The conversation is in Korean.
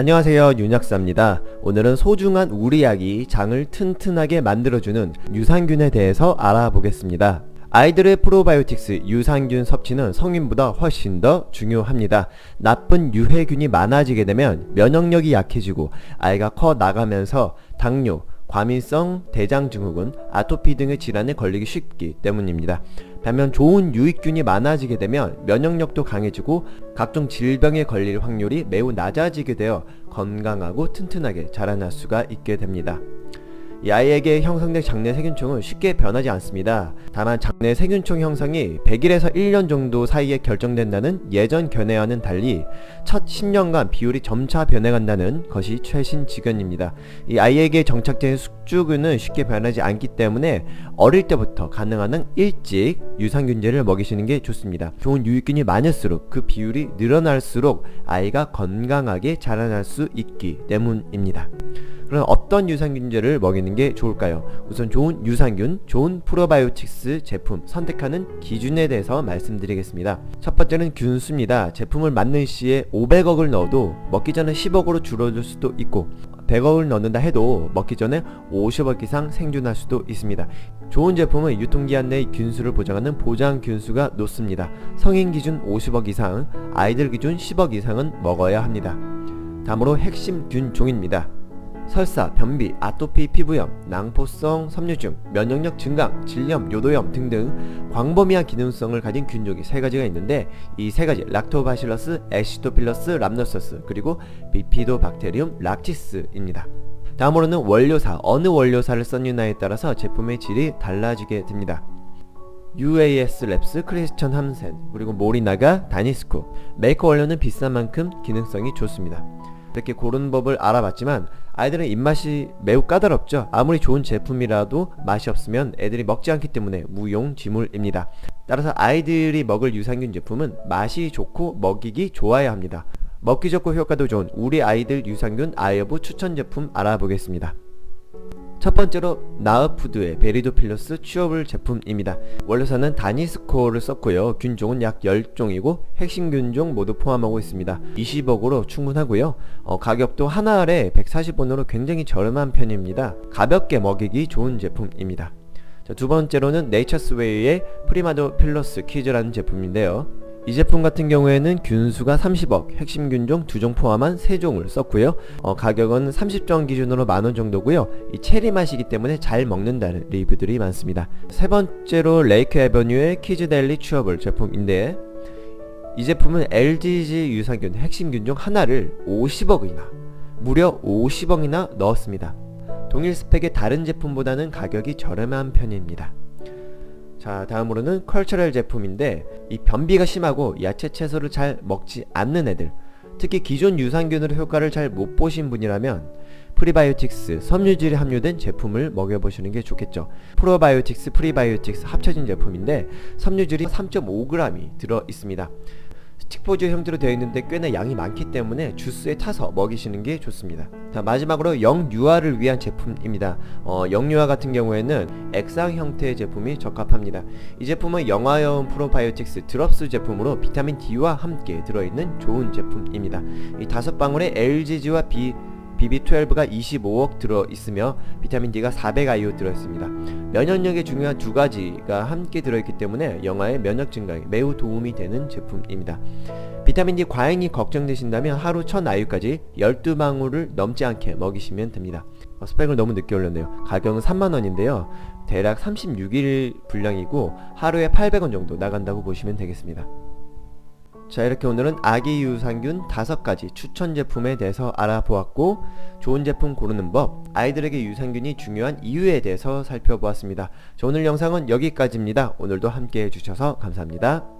안녕하세요 윤약사입니다. 오늘은 소중한 우리 아기 장을 튼튼하게 만들어주는 유산균에 대해서 알아보겠습니다. 아이들의 프로바이오틱스 유산균 섭취는 성인보다 훨씬 더 중요합니다. 나쁜 유해균이 많아지게 되면 면역력이 약해지고 아이가 커 나가면서 당뇨, 과민성 대장 증후군, 아토피 등의 질환에 걸리기 쉽기 때문입니다. 반면 좋은 유익균이 많아지게 되면 면역력도 강해지고 각종 질병에 걸릴 확률이 매우 낮아지게 되어 건강하고 튼튼하게 자라날 수가 있게 됩니다. 이 아이에게 형성된 장내 세균총은 쉽게 변하지 않습니다. 다만 장내 세균총 형성이 100일에서 1년 정도 사이에 결정된다는 예전 견해와는 달리 첫 10년간 비율이 점차 변해간다는 것이 최신 지견입니다. 이 아이에게 정착된 숙주균은 쉽게 변하지 않기 때문에 어릴 때부터 가능한 한 일찍 유산균제를 먹이시는 게 좋습니다. 좋은 유익균이 많을수록 그 비율이 늘어날수록 아이가 건강하게 자라날 수 있기 때문입니다. 그럼 어떤 유산균제를 먹이는 게 좋을까요? 우선 좋은 유산균, 좋은 프로바이오틱스 제품 선택하는 기준에 대해서 말씀드리겠습니다. 첫 번째는 균수입니다. 제품을 맞는 시에 500억을 넣어도 먹기 전에 10억으로 줄어들 수도 있고 100억을 넣는다 해도 먹기 전에 50억 이상 생존할 수도 있습니다. 좋은 제품은 유통기한 내 균수를 보장하는 보장 균수가 높습니다. 성인 기준 50억 이상, 아이들 기준 10억 이상은 먹어야 합니다. 다음으로 핵심 균종입니다. 설사, 변비, 아토피 피부염, 낭포성 섬유증, 면역력 증강, 질염, 요도염 등등 광범위한 기능성을 가진 균종이 세 가지가 있는데 이 세 가지 락토바실러스, 애시토필러스, 람노서스 그리고 비피도박테리움 락티스입니다. 다음으로는 원료사, 어느 원료사를 썼느냐에 따라서 제품의 질이 달라지게 됩니다. UAS 랩스, 크리스천 함센, 그리고 모리나가, 다니스코 메이커 원료는 비싼 만큼 기능성이 좋습니다. 이렇게 고른 법을 알아봤지만 아이들은 입맛이 매우 까다롭죠. 아무리 좋은 제품이라도 맛이 없으면 애들이 먹지 않기 때문에 무용지물입니다. 따라서 아이들이 먹을 유산균 제품은 맛이 좋고 먹이기 좋아야 합니다. 먹기 좋고 효과도 좋은 우리 아이들 유산균 아이어브 추천 제품 알아보겠습니다. 첫 번째로 나우푸드의 베리도필러스 취업을 제품입니다. 원료사는 다니스코를 썼고요. 균종은 약 10종이고 핵심 균종 모두 포함하고 있습니다. 20억으로 충분하고요. 어, 가격도 하나 알에 140원으로 굉장히 저렴한 편입니다. 가볍게 먹이기 좋은 제품입니다. 자, 두 번째로는 네이처스웨이의 프리마도 필러스 퀴즈라는 제품인데요. 이 제품 같은 경우에는 균수가 30억, 핵심 균종 2종 포함한 3종을 썼고요. 어, 가격은 30종 기준으로 만원 정도고요. 이 체리 맛이기 때문에 잘 먹는다는 리뷰들이 많습니다. 세 번째로 레이크 에버뉴의 키즈델리 취업을 제품인데 이 제품은 LGG 유산균 핵심 균종 하나를 50억이나 무려 50억이나 넣었습니다. 동일 스펙의 다른 제품보다는 가격이 저렴한 편입니다. 자 다음으로는 컬처럴 제품인데 이 변비가 심하고 야채 채소를 잘 먹지 않는 애들 특히 기존 유산균으로 효과를 잘 못 보신 분이라면 프리바이오틱스 섬유질이 함유된 제품을 먹여보시는 게 좋겠죠. 프로바이오틱스 프리바이오틱스 합쳐진 제품인데 섬유질이 3.5g이 들어 있습니다 스틱포즈 형태로 되어 있는데 꽤나 양이 많기 때문에 주스에 타서 먹이시는 게 좋습니다. 자 마지막으로 영유아를 위한 제품입니다. 어, 영유아 같은 경우에는 액상 형태의 제품이 적합합니다. 이 제품은 영화여운 프로바이오틱스 드롭스 제품으로 비타민 D와 함께 들어있는 좋은 제품입니다. 이 다섯 방울의 LGG와 B BB12가 25억 들어 있으며 비타민 D가 400IU 들어 있습니다. 면역력에 중요한 두 가지가 함께 들어 있기 때문에 영아의 면역 증가에 매우 도움이 되는 제품입니다. 비타민 D 과잉이 걱정되신다면 하루 1000IU까지 12방울을 넘지 않게 먹이시면 됩니다. 어, 스펙을 너무 늦게 올렸네요. 가격은 3만원인데요. 대략 36일 분량이고 하루에 800원 정도 나간다고 보시면 되겠습니다. 자 이렇게 오늘은 아기 유산균 5가지 추천 제품에 대해서 알아보았고 좋은 제품 고르는 법 아이들에게 유산균이 중요한 이유에 대해서 살펴보았습니다. 자 오늘 영상은 여기까지입니다. 오늘도 함께 해주셔서 감사합니다